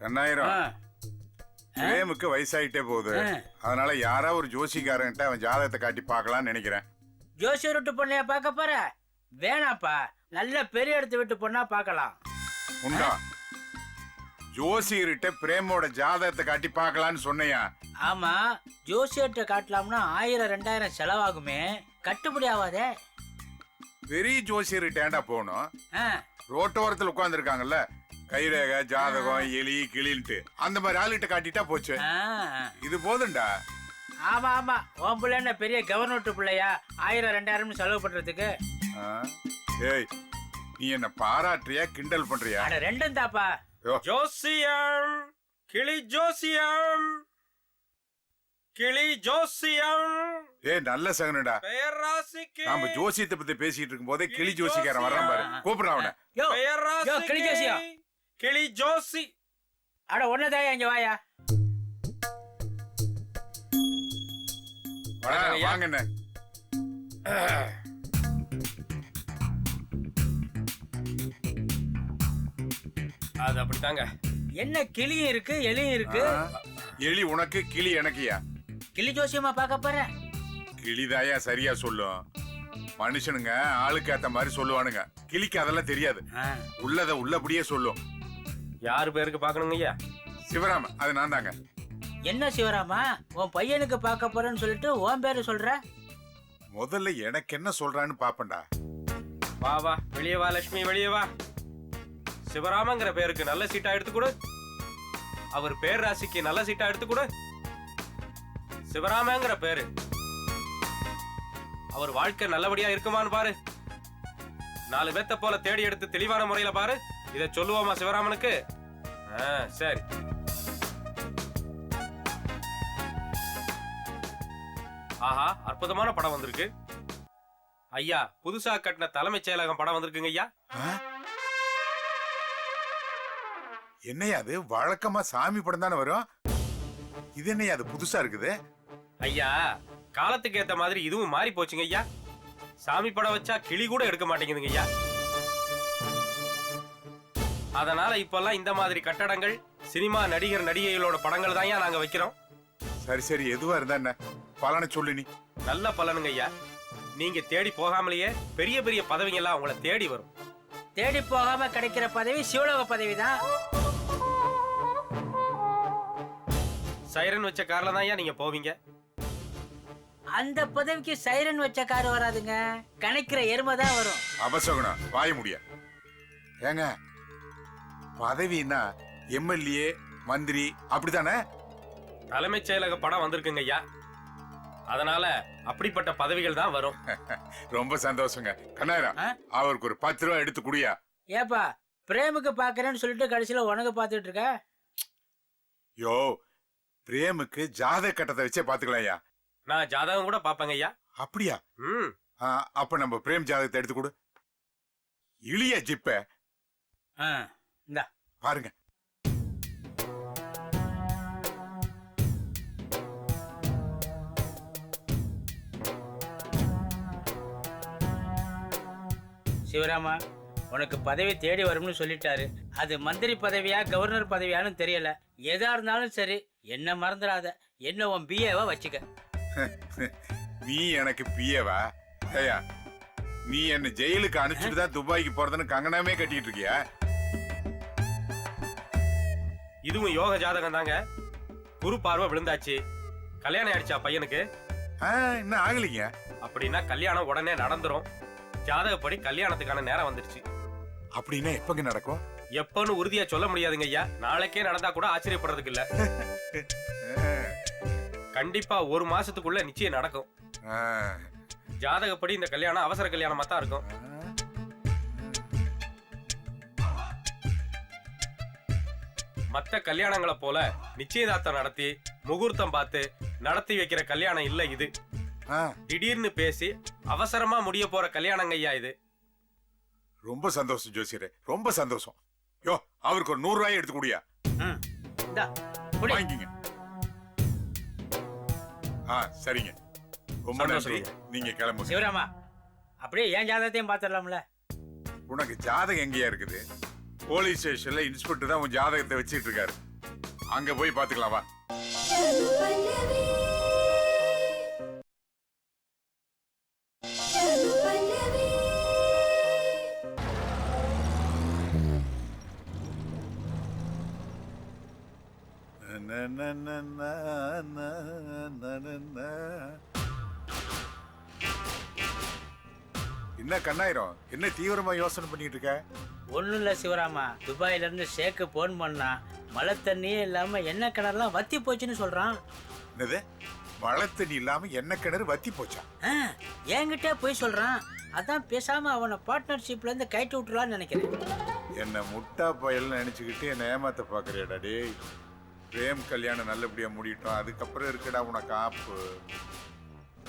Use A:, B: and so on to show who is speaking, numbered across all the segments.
A: கண்ணாயிரம் பிரேமுக்கு வயசாயிட்டே போகுது. அதனால யாரா ஒரு ஜோசிக்காரன்ட்ட அவன் ஜாதகத்தை காட்டி பார்க்கலாம்னு நினைக்கிறேன்.
B: ஜோசியர் விட்டு பொண்ணைய பார்க்க போற? வேணாப்பா. நல்ல பெரிய இடத்து விட்டு பொண்ணா பார்க்கலாம்.
A: உண்டா? ஜோசியர்கிட்ட பிரேமோட ஜாதகத்தை காட்டி பார்க்கலான்னு சொன்னையா?
B: ஆமா. ஜோசியர்கிட்ட காட்டலாம்னா ஆயிரம் ரெண்டாயிரம் செலவாகுமே. கட்டுப்படி ஆகாதே
A: பெரிய ஜோசியர்கிட்ட ஏன்டா போகணும்? ரோட்டோரத்தில் உட்காந்துருக்காங்கல்ல கைரேகை ஜாதகம் எலி கிளின்ட்டு. அந்த மாதிரி ஆளுகிட்ட காட்டிட்டா போச்சு. இது போதும்டா.
B: ஆமா ஆமா. உன் பிள்ளை என்ன பெரிய கவர்மெண்ட் பிள்ளையா? ஆயிரம் ரெண்டாயிரம்னு செலவு பண்றதுக்கு?
A: ஏய் நீ என்ன பாராட்டுறியா கிண்டல் பண்றியா?
B: அட ரெண்டும் தாப்பா.
C: ஜோசியம் கிளி ஜோசியம் கிளி ஜோசியம்
A: ஏய் நல்ல சகனடா.
C: பெயர் ராசிக்கு
A: நாம ஜோசியத்தை பத்தி பேசிட்டு இருக்கும் போதே கிளி ஜோசிக்காரன் வர்றான் பாரு. கூப்பிடுறான் அவனை.
B: கிளி ஜோசியம்.
C: கிளி ஜோசி.
B: அட ஒன்னதாயா இங்க வாயா?
A: வா,
C: வணக்கம் ஐயா.
A: வாங்க அண்ணே.
C: அது அப்படித்தாங்க.
B: என்ன கிளியும் இருக்கு எலியும் இருக்கு?
A: எலி உனக்கு கிளி எனக்குயா
B: கிளி ஜோசியமா பார்க்க போற?
A: கிளிதாயா சரியா சொல்லும். மனுஷனுங்க ஆளுக்கு ஏத்த மாதிரி சொல்லுவானுங்க. கிளிக்கு அதெல்லாம் தெரியாது. உள்ளத உள்ளபடியே சொல்லும்.
C: யாரு பேருக்கு பாக்கணுங்க ஐயா?
A: சிவராம அது நான் தாங்க.
B: என்ன சிவராமா? உன் பையனுக்கு பார்க்க போறேன்னு சொல்லிட்டு உன் பேரு சொல்ற?
A: முதல்ல எனக்கு என்ன சொல்றான்னு பாப்பேன்டா
C: வா வா. வெளியே வா லட்சுமி. வெளியே வா. சிவராமங்கிற பேருக்கு நல்ல சீட்டா எடுத்து கொடு. அவர் பேர் ராசிக்கு நல்ல சீட்டா எடுத்து கொடு. சிவராமங்கிற பேரு. அவர் வாழ்க்கை நல்லபடியா இருக்குமான்னு பாரு. நாலு பேத்த போல தேடி எடுத்து தெளிவான முறையில பாரு. இத சொல்லுவோமா சிவராமனுக்கு? ஆ, சரி. ஆஹா அற்புதமான படம் வந்திருக்கு. ஐயா புதுசா கட்டின தலைமைச் செயலகம் படம் வந்திருக்குங்க ஐயா.
A: ஆ? என்னய்யா அது? வழக்கமா சாமி படம் தானே வரும்? இது என்னய்யா அது? புதுசா இருக்குது?
C: ஐயா காலத்துக்கு ஏத்த மாதிரி இதுவும் மாறி போச்சுங்க ஐயா. சாமி படம் வச்சா கிளி கூட எடுக்க மாட்டேங்குதுங்க ஐயா. அதனால இப்பெல்லாம் இந்த மாதிரி கட்டடங்கள் சினிமா நடிகர் நடிகைகளோட படங்கள் தான் நாங்க வைக்கிறோம்.
A: சரி சரி. எதுவா இருந்தா என்ன? பலனை சொல்லு நீ.
C: நல்ல பலனுங்க ஐயா. நீங்க தேடி போகாமலேயே பெரிய பெரிய பதவிங்க எல்லாம் உங்களை தேடி வரும்.
B: தேடி போகாம கிடைக்கிற பதவி சிவலோக பதவி தான்.
C: சைரன் வச்ச கார்ல தான் ஐயா நீங்க போவீங்க.
B: அந்த பதவிக்கு சைரன் வச்ச கார் வராதுங்க. கணக்கிற எருமை தான் வரும்.
A: அபசகுணம். வாய முடிய. ஏங்க பதவின்னா எம்எல்ஏ மந்திரி அப்படித்தானே?
C: தலைமைச் செயலக படம் வந்திருக்குங்க ஐயா. அதனால அப்படிப்பட்ட பதவிகள் தான் வரும்.
A: ரொம்ப சந்தோஷங்க. கண்ணாயிரம்
B: ஆ?
A: அவருக்கு ஒரு பத்து ரூபா எடுத்து குடியா.
B: ஏப்பா பிரேமுக்கு பாக்குறேன்னு சொல்லிட்டு கடைசியில உனக்கு பார்த்துட்டு இருக்க?
A: யோ பிரேமுக்கு ஜாதக கட்டத்தை வச்சே பாத்துக்கலாம்யா
C: நான் ஜாதகம் கூட பாப்பேங்க ஐயா.
A: அப்படியா?
C: ம்.
A: ஆ, அப்ப நம்ம பிரேம் ஜாதகத்தை எடுத்து கொடு. இளிய ஜிப்ப.
B: ஆ, இந்தா.
A: பாருங்க.
B: சிவராமா உனக்கு பதவி தேடி வரும்னு சொல்லிட்டாரு. அது மந்திரி பதவியா கவர்னர் பதவியான்னு தெரியல. எதா இருந்தாலும் சரி என்ன மறந்துடாத. என்ன உன் பிஏவா வச்சுக்க.
A: நீ எனக்கு ஏயா நீ என்ன ஜெயிலுக்கு அனுப்பிச்சுட்டு தான் துபாய்க்கு போறதுன்னு கங்கணமே கட்டிட்டு இருக்கியா?
C: இதுவும் யோக ஜாதகம் தாங்க குரு பார்வை விழுந்தாச்சு. கல்யாணம் ஆயிடுச்சா பையனுக்கு?
A: இன்னும் ஆகலைங்க.
C: அப்படின்னா கல்யாணம் உடனே நடந்துரும். ஜாதகப்படி கல்யாணத்துக்கான நேரம் வந்துருச்சு.
A: அப்படின்னா எப்பங்க நடக்கும்?
C: எப்பன்னு உறுதியா சொல்ல முடியாதுங்க ஐயா. நாளைக்கே நடந்தா கூட ஆச்சரியப்படுறதுக்கு இல்ல. கண்டிப்பா ஒரு மாசத்துக்குள்ள நிச்சயம் நடக்கும். ஜாதகப்படி இந்த கல்யாணம் அவசர கல்யாணமா தான் இருக்கும் மத்த கல்யாணங்களை போல நிச்சயதார்த்தம் நடத்தி முகூர்த்தம் பார்த்து நடத்தி வைக்கிற கல்யாணம் இல்ல இது.
A: ஆ,
C: திடீர்னு பேசி அவசரமா முடிய போற கல்யாணங்க ஐயா இது.
A: ரொம்ப சந்தோஷம் ஜோசியரே ரொம்ப சந்தோஷம். யோ அவருக்கு ஒரு நூறு ரூபாய் எடுத்து குடியா. வாங்கிங்க. ஆ சரிங்க. ரொம்ப. நன்றி. நீங்க கிளம்புங்க.
B: சிவராமா அப்படியே என் ஜாதகத்தையும் பார்த்துடலாம்ல.
A: உனக்கு ஜாதகம் எங்கேயா இருக்குது? போலீஸ் ஸ்டேஷன்ல இன்ஸ்பெக்டர் தான் உன் ஜாதகத்தை வச்சுட்டு இருக்காரு. அங்க போய் பாத்துக்கலாம் வா. என்ன கண்ணாயிரம்? என்ன தீவிரமா யோசனை பண்ணிட்டு இருக்க?
B: ஒன்றும் இல்லை சிவராமா. துபாயில இருந்து ஷேக்கு ஃபோன் பண்ணா மழை தண்ணியே இல்லாம எண்ணெய் கிணறுலாம் வத்தி போச்சுன்னு சொல்றான்.
A: என்னது? மழை தண்ணி இல்லாம என்ன கிணறு வத்தி போச்சா?
B: ஆ, என்கிட்ட போய் சொல்றான். அதான் பேசாம அவனை பார்ட்னர்ஷிப்ல இருந்து கைட்டு விட்டுலான்னு நினைக்கிறேன்.
A: என்ன முட்டா பயல் நினைச்சுக்கிட்டு என்ன ஏமாத்த பாக்குறியாடா டேய். பிரேம் கல்யாணம் நல்லபடியா முடியட்டும். அதுக்கப்புறம் இருக்குடா உனக்கு ஆப்பு.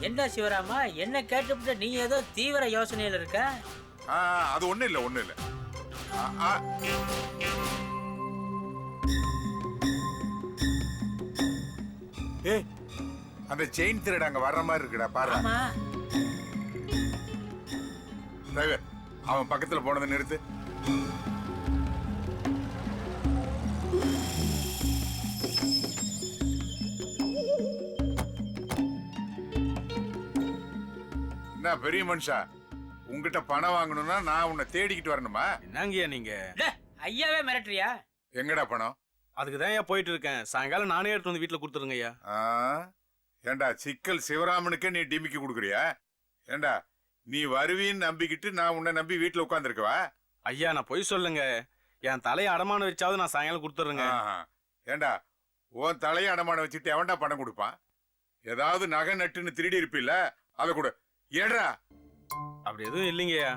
B: என்ன சிவராமா? என்ன கேட்டுவிட்டு நீ ஏதோ தீவிர யோசனையில் இருக்க?
A: ஆ அது ஒண்ணு இல்ல ஒண்ணு இல்ல. ஏய் அந்த செயின் திருட அங்க வர்ற மாதிரி இருக்குடா பாரு. டிரைவர் அவன் பக்கத்துல போனதை நிறுத்து. என்ன பெரிய மனுஷா? உங்ககிட்ட பணம் வாங்கணும்னா நான் உன்னை தேடிக்கிட்டு வரணுமா?
D: என்னங்கய்யா நீங்க?
B: ஐயாவே மிரட்டுறியா?
A: எங்கடா பணம்?
D: அதுக்கு தான் ஏன் போயிட்டு இருக்கேன். சாயங்காலம் நானே எடுத்து வந்து வீட்டுல கொடுத்துருங்க ஐயா
A: ஆ? ஏண்டா சிக்கல் சிவராமனுக்கே நீ டிமிக்கி கொடுக்குறியா? ஏண்டா நீ வருவின்னு நம்பிக்கிட்டு நான் உன்னை நம்பி வீட்டுல உட்காந்துருக்கவா
D: ஐயா நான் பொய் சொல்லுங்க. என் தலையை அடமானம் வச்சாவது நான் சாயங்காலம் கொடுத்துறேங்க.
A: ஏண்டா உன் தலையை அடமானம் வச்சுட்டு எவன்டா பணம் கொடுப்பான்? ஏதாவது நகை நட்டுன்னு திருடி இருப்பில்ல அதை கொடு. ஏடா
D: அப்படி எதுவும் இல்லைங்கய்யா.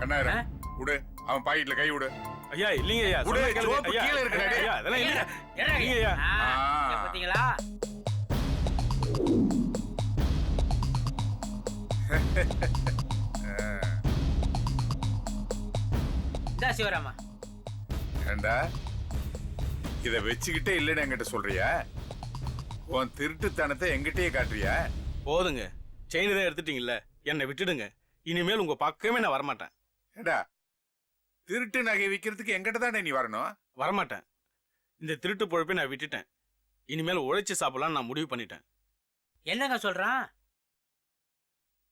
A: கண்ணாயிரம் விடு. அவன் பாக்கெட்ல கை விடு.
D: ஐயா இல்லைங்க ஐயா.
A: சோப்பு
D: ஐயா,
A: கீழே இருக்குடா, டேய்.
D: ஐயா, அதெல்லாம் இல்லைங்க.
B: ஆ,
A: ஆ.
B: இங்க பாத்தீங்களா? இந்தா சிவராமா.
A: ஏண்டா? இத வச்சுக்கிட்டே இல்லைன்னு என்கிட்ட சொல்றியா? உன் திருட்டுத்தனத்தை எங்கிட்டயே காட்டுறியா?
D: போதுங்க. செயின் தான் எடுத்துட்டீங்கல்ல. என்னை விட்டுடுங்க. இனிமேல் உங்க பக்கமே நான் வரமாட்டேன்.
A: ஏண்டா திருட்டு நகை விற்கிறதுக்கு எங்கிட்ட தானே நீ வரணும்?
D: வரமாட்டேன். இந்த திருட்டு பொழப்பை நான் விட்டுட்டேன். இனிமேல் உழைச்சி சாப்பிடலாம் நான் முடிவு பண்ணிட்டேன்.
B: என்னங்க சொல்றான்?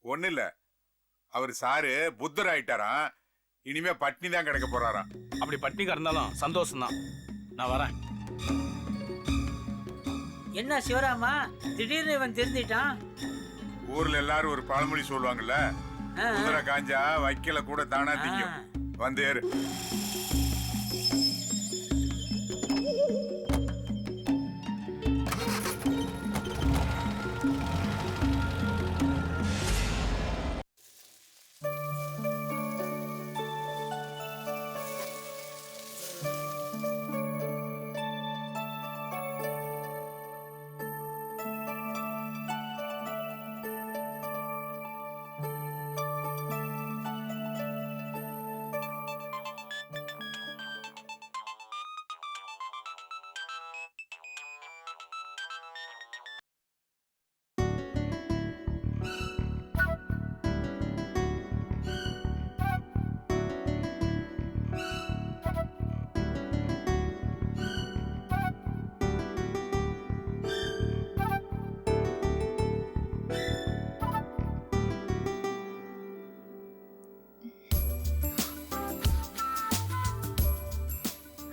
A: ஒண்ணு இல்ல அவர் சாரு புத்தர் ஆயிட்டாராம் இனிமே பட்னி தான் கிடக்க போறாராம்.
D: அப்படி பட்டினி கிடந்தாலும் சந்தோஷம்தான். நான் வரேன்.
B: என்ன சிவராமா? திடீர்னு இவன் திருந்திட்டான்.
A: ஊர்ல எல்லாரும் ஒரு பழமொழி சொல்லுவாங்கல்ல. குதிரை காஞ்சா வைக்கல கூட தானா. திங்கும் வந்து ஏறு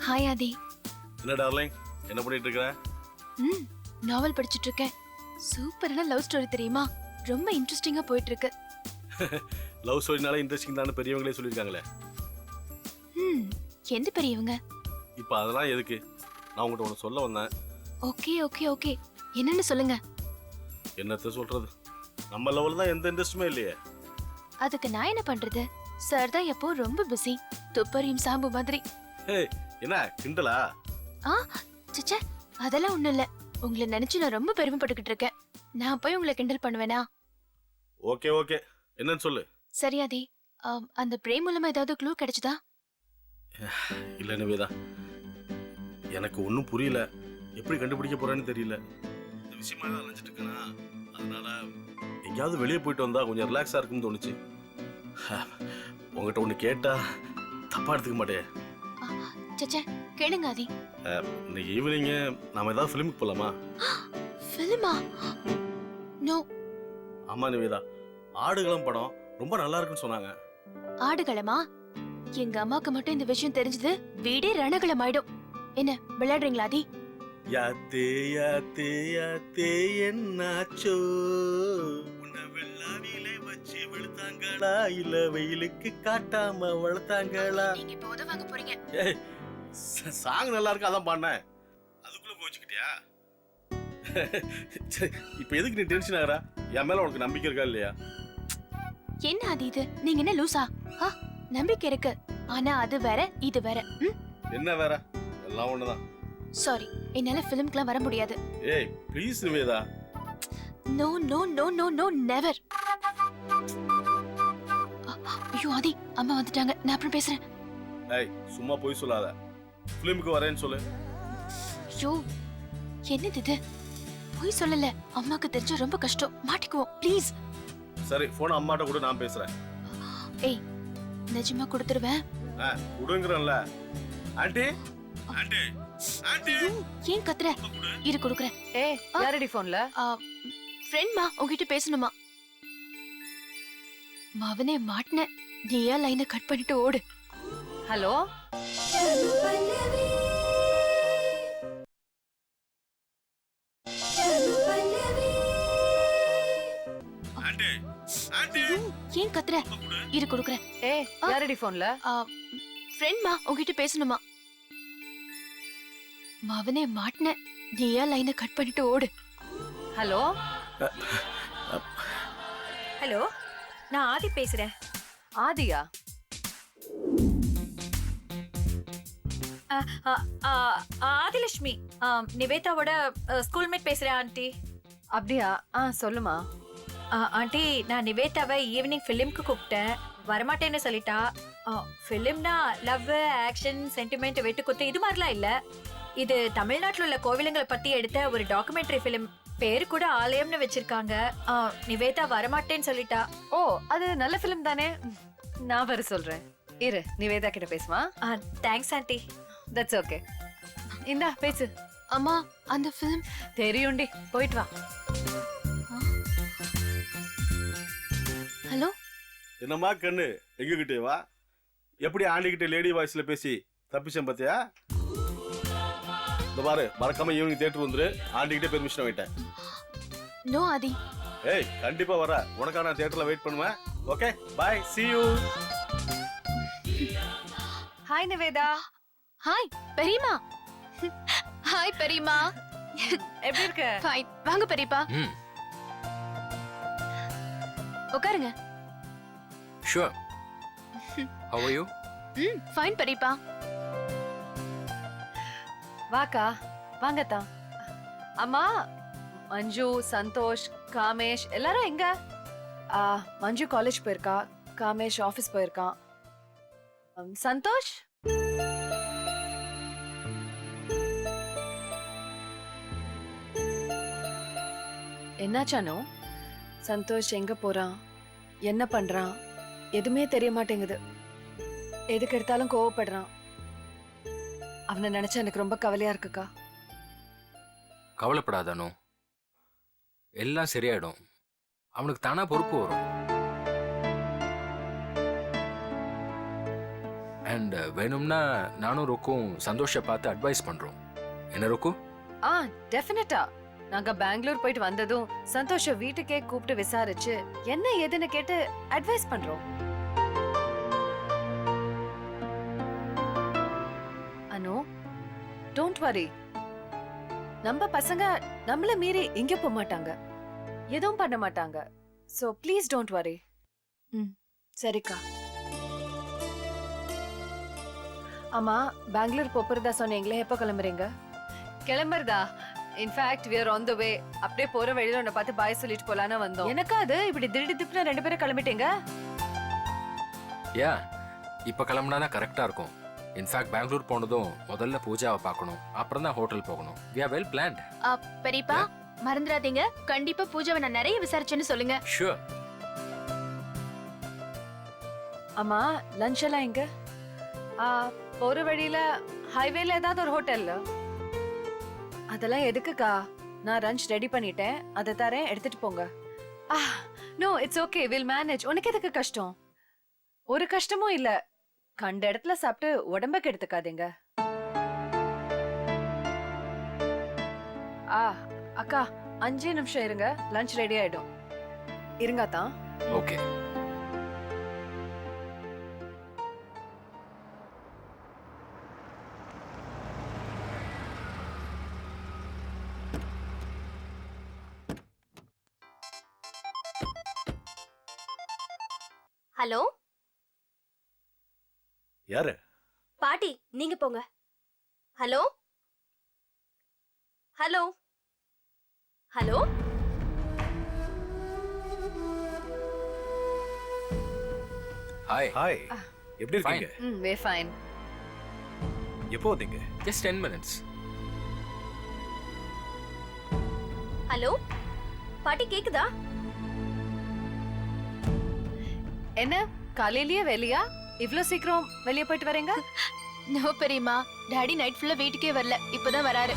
E: ஹாய் ஆதி
D: என்ன டார்லிங்? என்ன பண்ணிட்டு இருக்கிற
E: ம் நாவல் படிச்சிட்டு இருக்கேன் சூப்பரான லவ் ஸ்டோரி தெரியுமா? ரொம்ப இன்ட்ரெஸ்டிங்கா போயிட்டு இருக்கு
D: லவ் ஸ்டோரினால இன்ட்ரெஸ்டிங் தான் பெரியவங்களே சொல்லியிருக்காங்களே.
E: ம் எந்த பெரியவங்க?
D: இப்போ அதெல்லாம் எதுக்கு? நான் உங்கள்கிட்ட ஒன்று சொல்ல வந்தேன்.
E: Okay okay okay. என்னன்னு சொல்லுங்க.
D: என்னத்த சொல்றது? நம்ம லெவலில் தான் எந்த இன்ட்ரெஸ்ட்டுமே இல்லையே.
E: அதுக்கு நான் என்ன பண்றது? சார் தான் எப்போ ரொம்ப பிஸி துப்பறியும் சாம்பு மாதிரி.
D: என்ன கிண்டலா?
E: ஆ சச்சே அதெல்லாம் ஒண்ணும் இல்ல. உங்களை நினைச்சு நான் ரொம்ப பெருமைப்பட்டுக்கிட்டு இருக்கேன். நான் போய் உங்களை கிண்டல் பண்ணுவேனா?
D: Okay okay. என்னன்னு சொல்லு.
E: சரி ஆதி. ஆம், அந்த பிரேம் மூலமா ஏதாவது க்ளூ கிடைச்சதா?
D: இல்லை நிவேதா எனக்கு ஒன்றும் புரியல. எப்படி கண்டுபிடிக்க போறேன்னு தெரியல. இந்த விஷயமா தான் அலைஞ்சிட்டு இருக்கேனா? அதனால எங்கேயாவது வெளியே போயிட்டு வந்தா கொஞ்சம் ரிலாக்ஸாக இருக்கும்னு தோணுச்சு. உங்ககிட்ட ஒன்று கேட்டா தப்பா எடுத்துக்க மாட்டே
E: சச்சே கேளுங்க ஆதி.
D: இன்னைக்கு ஈவினிங்கு நாம ஏதாவது ஃபிலிமுக்கு போகலாமா
E: ஃபிலிமா நோ
D: ஆமா நிவேதா. ஆடுகளம் படம் ரொம்ப நல்லா இருக்குன்னு சொன்னாங்க.
E: ஆடுகளமா? எங்க அம்மாக்கு மட்டும் இந்த விஷயம் தெரிஞ்சது வீடே ரணகளம் ஆயிடும். என்ன விளையாடுறீங்களா ஆதி?
D: யாத்தே யாத்தே யாத்தே என்னாச்சோ? உன்னை வெள்ளாவிலே வச்சு வெளுத்தாங்களா? இல்ல வெயிலுக்கு காட்டாம வளர்த்தாங்களா?
E: நீங்க இப்ப உதவாங்க போறீங்க.
D: சாங் நல்லா இருக்கு அதான் பாடினேன் அதுக்குள்ள கோச்சுக்கிட்டியா இப்ப எதுக்கு நீ டென்ஷன் ஆகுற? என் மேல உனக்கு நம்பிக்கை இருக்கா இல்லையா?
E: என்ன ஆதி இது? நீங்க என்ன லூசா? நம்பிக்கை இருக்கு. ஆனா அது வேற இது வேற.
D: என்ன வேற? எல்லாம் ஒண்ணுதான்.
E: சாரி என்னால ஃபிலிம்க்குலாம் வர முடியாது.
D: ஏய் please Nivetha.
E: No no no no no never ஐயோ ஆதி அம்மா வந்துட்டாங்க. நான் அப்புறம் பேசுறேன்.
D: ஏய் சும்மா போய் சொல்லாத. ஃபிலிமுக்கு வரேன்னு சொல்லு.
E: ஐயோ என்னது இது? போய் சொல்லல. அம்மாக்கு தெரிஞ்சா ரொம்ப கஷ்டம். மாட்டிக்குவோம் ப்ளீஸ்
D: சரி போன் அம்மாட்ட கூட நான் பேசுறேன்.
E: ஏய் நிஜமா கொடுத்துருவேன்?
D: ஆ கொடுங்கறேன்ல. ஆண்டி? ஆண்டி? ஆண்டி?
E: ஏன் கத்துற? இரு கொடுக்குறேன்.
F: ஏய்
E: ஆ.
F: யாரடி போன்ல
E: ஃப்ரெண்ட்மா உங்ககிட்ட பேசணுமா? மவனே மாட்டின. நீயா லைனை கட் பண்ணிட்டு ஓடு.
F: ஹலோ?
E: ஏன் கத்துற? இரு கொடுக்குறேன்.
F: ஏய். யாரடி போன்ல
E: ஃப்ரெண்ட்மா உங்ககிட்ட பேசணுமா? மவனே மாட்டின. நீயா லைனை கட் பண்ணிட்டு ஓடு.
F: ஹலோ?
G: ஹலோ? நான் ஆதி பேசுறேன்.
F: ஆதியா?
G: ஆதிலட்சுமி ஆ, நிவேதாவோட ஸ்கூல்மேட் பேசுறேன் ஆண்டி.
F: அப்படியா? ஆ சொல்லுமா.
G: ஆ, ஆண்டி நான் நிவேதாவை ஈவினிங் ஃபிலிம்க்கு கூப்பிட்டேன். வரமாட்டேன்னு சொல்லிட்டா. ஃபிலிம்னா லவ் ஆக்ஷன் சென்டிமெண்ட் வெட்டுக்குத்து இது மாதிரிலாம் இல்ல. இது தமிழ்நாட்டுல உள்ள கோவிலுங்களை பத்தி எடுத்த ஒரு டாக்குமெண்ட்ரி ஃபிலிம் பேரு கூட ஆலயம்னு வச்சிருக்காங்க. நிவேதா வரமாட்டேன்னு சொல்லிட்டா.
F: ஓ அது நல்ல ஃபிலிம் தானே? நான் வர சொல்றேன். இரு நிவேதா கிட்ட பேசுமா?
G: தேங்க்ஸ் ஆண்டி
F: தட்ஸ் ஓகே இந்தா பேசு.
E: அம்மா அந்த ஃபிலிம்
F: தெரியும்டி போயிட்டு வா.
E: ஹலோ?
D: என்னம்மா கண்ணு எங்க கிட்டே வா. எப்படி ஆண்டி கிட்ட லேடி வாய்ஸ்ல பேசி தப்பிச்சேன் பாத்தியா? இந்த பாரு மறக்காம ஈவினிங் தியேட்டர் வந்துரு. ஆண்டி கிட்ட பெர்மிஷன் வாங்கிட்டேன்.
E: நோ ஆதி
D: ஏய் கண்டிப்பா வர உனக்காக நான் தியேட்டர்ல வெயிட் பண்ணுவேன். Okay bye see you.
F: Hi Nivetha
E: hi பெரியமா ஹாய் பெரியமா
F: எப்படி இருக்க?
E: ஃபைன் வாங்க பெரியப்பா
H: ம்.
E: உட்காருங்க.
H: Sure how are you?
E: ம் ஃபைன் பெரியப்பா
F: வாக்கா வாங்கத்தா. அம்மா மஞ்சு சந்தோஷ் காமேஷ் எல்லாரும் எங்க? ஆ, மஞ்சு காலேஜ் போயிருக்கா காமேஷ் ஆபீஸ் போயிருக்கான் Um, சந்தோஷ் என்னாச்சானோ? சந்தோஷ் எங்க போறான்? என்ன பண்றான்? எதுவுமே தெரிய மாட்டேங்குது. எதுக்கு எடுத்தாலும் கோவப்படுறான். அவனை நினைச்சா எனக்கு ரொம்ப கவலையா இருக்குக்கா.
H: கவலைப்படாதானோ எல்லாம் சரியாயிடும். அவனுக்கு தானா பொறுப்பு வரும். அண்ட் uh, வேணும்னா நானும் ரொக்கும் சந்தோஷ பார்த்து அட்வைஸ் பண்றோம். என்ன ரொக்கு?
F: ஆ டெஃபினட்டா நாங்க பெங்களூர் போயிட்டு வந்ததும் சந்தோஷ வீட்டுக்கே கூப்பிட்டு விசாரிச்சு என்ன ஏதுன்னு கேட்டு அட்வைஸ் பண்றோம். அனு டோன்ட் வரி நம்ம பசங்க நம்மள மீறி எங்க போக மாட்டாங்க. எதுவும் பண்ண மாட்டாங்க. சோ ப்ளீஸ் டோன்ட் வரி ம் சரிக்கா. ஆமா பெங்களூர் போறதா சொன்னீங்களே எப்போ கிளம்புறீங்க? கிளம்புறதா? In fact we are on the way. அப்படியே போற வழியில உன்னை பார்த்து பாய் சொல்லிட்டு போலான்னு வந்தோம். எனக்கா அது? இப்படி திடீர் திப்புன்னு ரெண்டு பேரும் கிளம்பிட்டீங்க?
H: யா இப்போ கிளம்புனா கரெக்டாக இருக்கும். இன்ஃபேக்ட் பெங்களூர் போனதும் முதல்ல பூஜாவை பார்க்கணும். அப்புறம் தான் ஹோட்டல் போகணும். வி ஆர் வெல் பிளான்ட்
E: ஆ, பெரியப்பா மறந்துடாதீங்க. கண்டிப்பா பூஜாவை நான் நிறைய விசாரிச்சேன்னு சொல்லுங்க.
H: ஷுவர்
F: ஆமா லஞ்ச் எல்லாம் எங்க? ஆ, போற வழியில ஹைவேல ஏதாவது ஒரு ஹோட்டல்ல அதெல்லாம் எதுக்குக்கா? நான் லஞ்ச் ரெடி பண்ணிட்டேன். அதை தரேன். எடுத்துட்டு போங்க. ஆ no it's okay will manage உனக்கு எதுக்கு கஷ்டம்? ஒரு கஷ்டமும் இல்ல. கண்ட இடத்துல சாப்பிட்டு உடம்ப கெடுத்துக்காதீங்க. ஆ அக்கா அஞ்சே நிமிஷம் இருங்க. லஞ்ச் ரெடி ஆயிடும். இருங்க தான்
H: ஓகே
I: ஹலோ?
D: யாரு?
I: பாட்டி நீங்க போங்க. Hello? Hello? Hello?
H: Hi
J: hi எப்படி
H: Fine.
J: இருக்கீங்க
F: ம் வே ஃபைன்
J: எப்போ வந்தீங்க?
H: Just ten minutes
I: hello? பாட்டி கேக்குதா?
F: என்ன? காலையிலேயே வெளியா இவ்ளோ சீக்கிரம் வெளியே போயிட்டு வரீங்க?
E: நோ பெரியம்மா. டாடி நைட் ஃபுல்லா வீட்டுக்கே வரல. இப்பதான் வராரு.